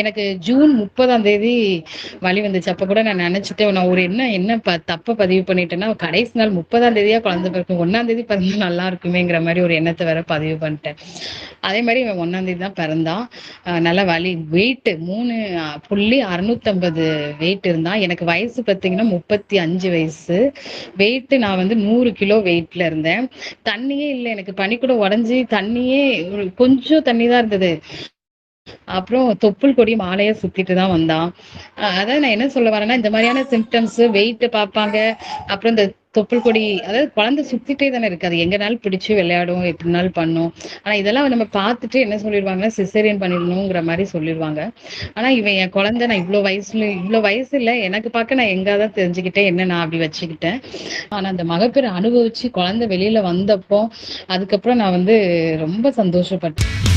எனக்கு ஜூன் முப்பதாம் தேதி வலி வந்துச்சு. அப்ப கூட நான் நினைச்சிட்டேன் நான் ஒரு என்ன என்ன ப தப்ப பதிவு பண்ணிட்டேன்னா கடைசி நாள் முப்பதாம் தேதியா குழந்தை பிறக்கும். ஒன்னாம் தேதி பிறந்தா நல்லா இருக்குமேங்கிற மாதிரி ஒரு எண்ணத்தை வேற பதிவு பண்ணிட்டேன். அதே மாதிரி இவன் ஒன்னாம் தேதி தான் பிறந்தான். நல்லா வலி. வெயிட் மூணு புள்ளி அறுநூத்தம்பது வெயிட் இருந்தான் எனக்கு வயசு பார்த்தீங்கன்னா முப்பத்தி அஞ்சு வயசு. வெயிட் நான் வந்து நூறு கிலோ வெயிட்ல இருந்தேன். தண்ணியே இல்லை. எனக்கு பனி கூட உடஞ்சி தண்ணியே கொஞ்சம் தண்ணி தான் இருந்தது. அப்புறம் தொப்புள் கொடி மாலையை சுத்திட்டு தான் வந்தான். அதான் அதாவது நான் என்ன சொல்ல வரேன்னா இந்த மாதிரியான சிம்டம்ஸ் வெயிட் பார்ப்பாங்க. அப்புறம் இந்த தொப்புள் கொடி அதாவது குழந்தை சுத்திட்டே தானே இருக்கு. அது எங்கனாலும் பிடிச்சு விளையாடும் எப்படினாலும் பண்ணும். ஆனா இதெல்லாம் நம்ம பார்த்துட்டு என்ன சொல்லிடுவாங்கன்னா சிசேரியன் பண்ணிடணுங்கிற மாதிரி சொல்லிடுவாங்க. ஆனா இவன் என் குழந்தை நான் இவ்வளவு வயசுல இவ்வளவு வயசு இல்ல. எனக்கு பார்க்க நான் எங்காதான் தெரிஞ்சுக்கிட்டேன் என்ன நான் அப்படி வச்சுக்கிட்டேன். ஆனா அந்த மகப்பேறு அனுபவிச்சு குழந்தை வெளியில வந்தப்போ அதுக்கப்புறம் நான் வந்து ரொம்ப சந்தோஷப்பட்டேன்.